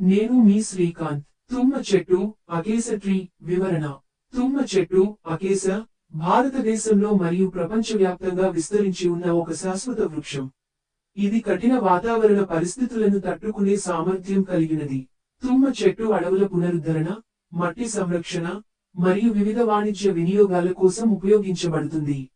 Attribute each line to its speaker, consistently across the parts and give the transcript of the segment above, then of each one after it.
Speaker 1: నేను మీ శ్రీకాంత్. తుమ్మ చెట్టు అకేస ట్రీ వివరణ. తుమ్మ చెట్టు అకేస భారతదేశంలో మరియు ప్రపంచవ్యాప్తంగా విస్తరించి ఉన్న ఒక శాశ్వత వృక్షం. ఇది కఠిన వాతావరణ పరిస్థితులను తట్టుకునే సామర్థ్యం కలిగినది. తుమ్మ చెట్టు అడవుల పునరుద్ధరణ మట్టి సంరక్షణ మరియు వివిధ వాణిజ్య వినియోగాల కోసం ఉపయోగించబడుతుంది.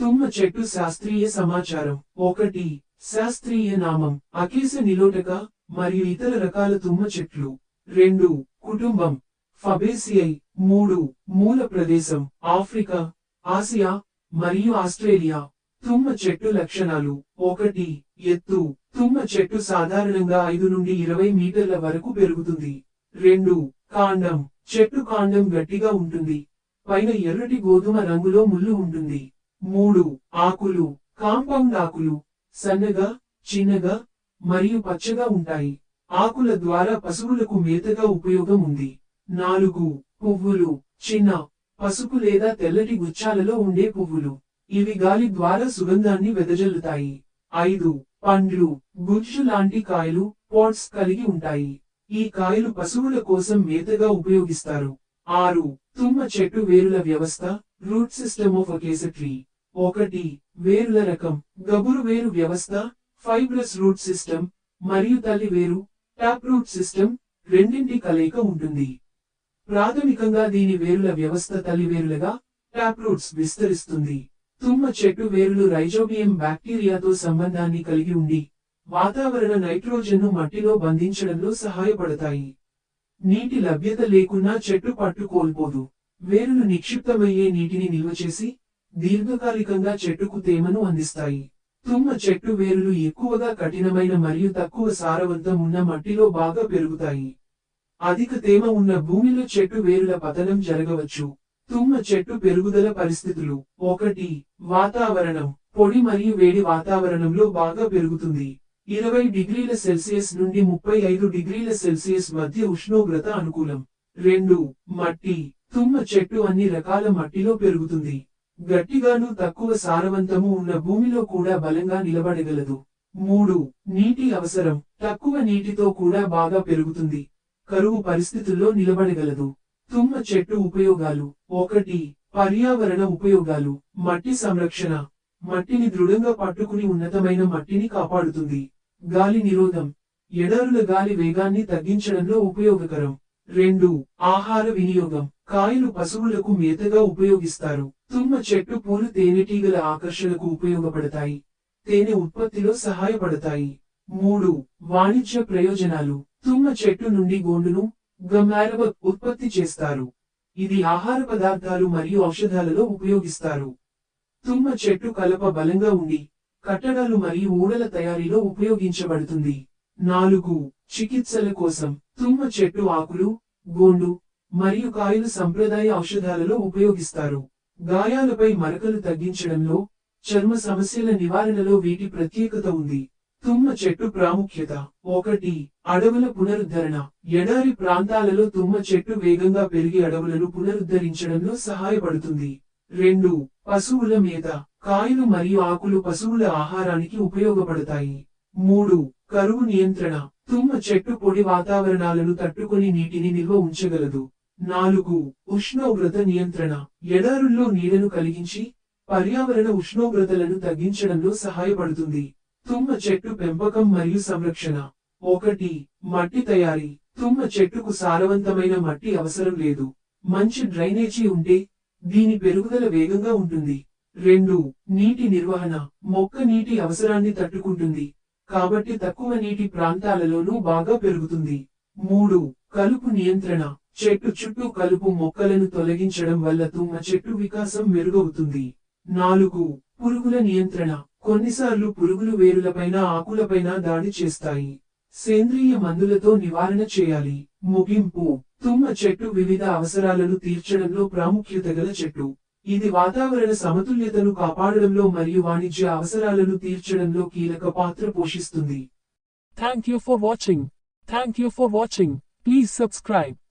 Speaker 1: తుమ్మ చెట్టు శాస్త్రీయ సమాచారం. ఒకటి శాస్త్రీయ నామం. అకేస నిలోటక మరియు ఇతర రకాల తుమ్మ చెట్లు. రెండు కుటుంబం. ఫబేసియై మూడు మూల ప్రదేశం. ఆఫ్రికా ఆసియా మరియు ఆస్ట్రేలియా. తుమ్మ చెట్టు లక్షణాలు. ఒకటి ఎత్తు. తుమ్మ చెట్టు సాధారణంగా ఐదు నుండి ఇరవై మీటర్ల వరకు పెరుగుతుంది. రెండు కాండం. చెట్టు కాండం గట్టిగా ఉంటుంది. పైన ఎర్రటి గోధుమ రంగులో ముళ్ళు ఉంటుంది. మూడు ఆకులు. కాంపౌండ్ ఆకులు. సన్నగా చిన్నగా మరియు పచ్చగా ఉంటాయి. ఆకుల ద్వారా పశువులకు మేతగా ఉపయోగం ఉంది. నాలుగు పువ్వులు. చిన్న పసుపు లేదా తెల్లటి గుచ్చాలలో ఉండే పువ్వులు. ఇవి గాలి ద్వారా సుగంధాన్ని వెదజల్లుతాయి. ఐదు పండ్లు. గుజ్జు లాంటి కాయలు పాట్స్ కలిగి ఉంటాయి. ఈ కాయలు పశువుల కోసం మేతగా ఉపయోగిస్తారు. ఆరు తుమ్మ చెట్టు వేరుల వ్యవస్థ root system of acacia tree. ఒకటి వేరుల రకం. గబురు వేరు వ్యవస్థ ఫైబ్రస్ రూట్ సిస్టమ్ మరియు తల్లి వేరు ట్యాప్ రూట్ సిస్టమ్ రెండింటి కలయిక ఉంటుంది. ప్రాథమికంగా దీని వేరుల వ్యవస్థ తల్లి వేరులుగా టాప్ రూట్స్ విస్తరిస్తుంది. తుమ్మ చెట్టు వేరులు రైజోబియం బ్యాక్టీరియాతో సంబంధాన్ని కలిగి ఉండి వాతావరణ నైట్రోజన్ను మట్టిలో బంధించడంలో సహాయపడతాయి. నీటి లభ్యత లేకున్నా చెట్టు పట్టు కోల్పోదు. వేరులు నిక్షిప్తమయ్యే నీటిని నిల్వ చేసి దీర్ఘకాలికంగా చెట్టుకు తేమను అందిస్తాయి. తుమ్మ చెట్టు వేరులు ఎక్కువగా కఠినమైన మరియు తక్కువ సారవంతం ఉన్న మట్టిలో బాగా పెరుగుతాయి. అధిక తేమ ఉన్న భూమిలో చెట్టు వేరుల పతనం జరగవచ్చు. తుమ్మ చెట్టు పెరుగుదల పరిస్థితులు ఒకటి వాతావరణం. పొడి మరియు వేడి వాతావరణంలో బాగా పెరుగుతుంది. ఇరవై డిగ్రీల సెల్సియస్ నుండి ముప్పై ఐదు డిగ్రీల సెల్సియస్ మధ్య ఉష్ణోగ్రత అనుకూలం. రెండు మట్టి. తుమ్మ చెట్టు అన్ని రకాల మట్టిలో పెరుగుతుంది. గట్టిగాను తక్కువ సారవంతము ఉన్న భూమిలో కూడా బలంగా నిలబడగలదు. మూడు నీటి అవసరం. తక్కువ నీటితో కూడా బాగా పెరుగుతుంది. కరువు పరిస్థితుల్లో నిలబడగలదు. తుమ్మ చెట్టు ఉపయోగాలు. ఒకటి పర్యావరణ ఉపయోగాలు. మట్టి సంరక్షణ. మట్టిని దృఢంగా పట్టుకుని ఉన్నతమైన మట్టిని కాపాడుతుంది. గాలి నిరోధం. ఎడారుల గాలి వేగాన్ని తగ్గించడంలో ఉపయోగకరం. రెండు ఆహార వినియోగం. కాయలు పశువులకు మేతగా ఉపయోగిస్తారు. తుమ్మ చెట్టు పూలు తేనెటీగల ఆకర్షణకు ఉపయోగపడతాయి. తేనె ఉత్పత్తిలో సహాయపడతాయి. మూడు వాణిజ్య ప్రయోజనాలు. తుమ్మ చెట్టు నుండి గోండును గమ్యారవ ఉత్పత్తి చేస్తారు. ఇది ఆహార పదార్థాలు మరియు ఔషధాలలో ఉపయోగిస్తారు. తుమ్మ చెట్టు కలప బలంగా ఉండి కట్టడాలు మరియు ఊడల తయారీలో ఉపయోగించబడుతుంది. నాలుగు చికిత్సల కోసం. తుమ్మ చెట్టు ఆకులు గోండు మరియు కాయలు సంప్రదాయ ఔషధాలలో ఉపయోగిస్తారు. గాయాలపై మరకలు తగ్గించడంలో చర్మ సమస్యల నివారణలో వీటి ప్రత్యేకత ఉంది. తుమ్మ చెట్టు ప్రాముఖ్యత. ఒకటి అడవుల పునరుద్ధరణ. ఎడారి ప్రాంతాలలో తుమ్మ చెట్టు వేగంగా పెరిగి అడవులను పునరుద్ధరించడంలో సహాయపడుతుంది. రెండు పశువుల మేత. కాయలు మరియు ఆకులు పశువుల ఆహారానికి ఉపయోగపడతాయి. మూడు కరువు నియంత్రణ. తుమ్మ చెట్టు పొడి వాతావరణాలను తట్టుకొని నీటిని నిల్వ ఉంచగలదు. నాలుగు ఉష్ణోగ్రత నియంత్రణ. ఎడారుల్లో నీడను కలిగించి పర్యావరణ ఉష్ణోగ్రతలను తగ్గించడంలో సహాయపడుతుంది. తుమ్మ చెట్టు పెంపకం మరియు సంరక్షణ. ఒకటి మట్టి తయారీ. తుమ్మ చెట్టుకు సారవంతమైన మట్టి అవసరం లేదు. మంచి డ్రైనేజీ ఉంటే దీని పెరుగుదల వేగంగా ఉంటుంది. రెండు నీటి నిర్వహణ. మొక్క నీటి అవసరాన్ని తట్టుకుంటుంది. కాబట్టి తక్కువ నీటి ప్రాంతాలలోనూ బాగా పెరుగుతుంది. మూడు కలుపు నియంత్రణ. చెట్టు చుట్టూ కలుపు మొక్కలను తొలగించడం వల్ల తుమ్మ చెట్టు వికాసం మెరుగవుతుంది. నాలుగు పురుగుల నియంత్రణ. కొన్నిసార్లు పురుగులు వేరులపైన ఆకులపైన దాడి చేస్తాయి. సేంద్రియ మందులతో నివారణ చేయాలి. ముగింపు. తుమ్మ చెట్టు వివిధ అవసరాలను తీర్చడంలో ప్రాముఖ్యత గల చెట్టు. ఇది వాతావరణ సమతుల్యతను కాపాడడంలో మరియు వాణిజ్య అవసరాలను తీర్చడంలో కీలక పాత్ర పోషిస్తుంది.
Speaker 2: Thank you for watching thank you for watching please subscribe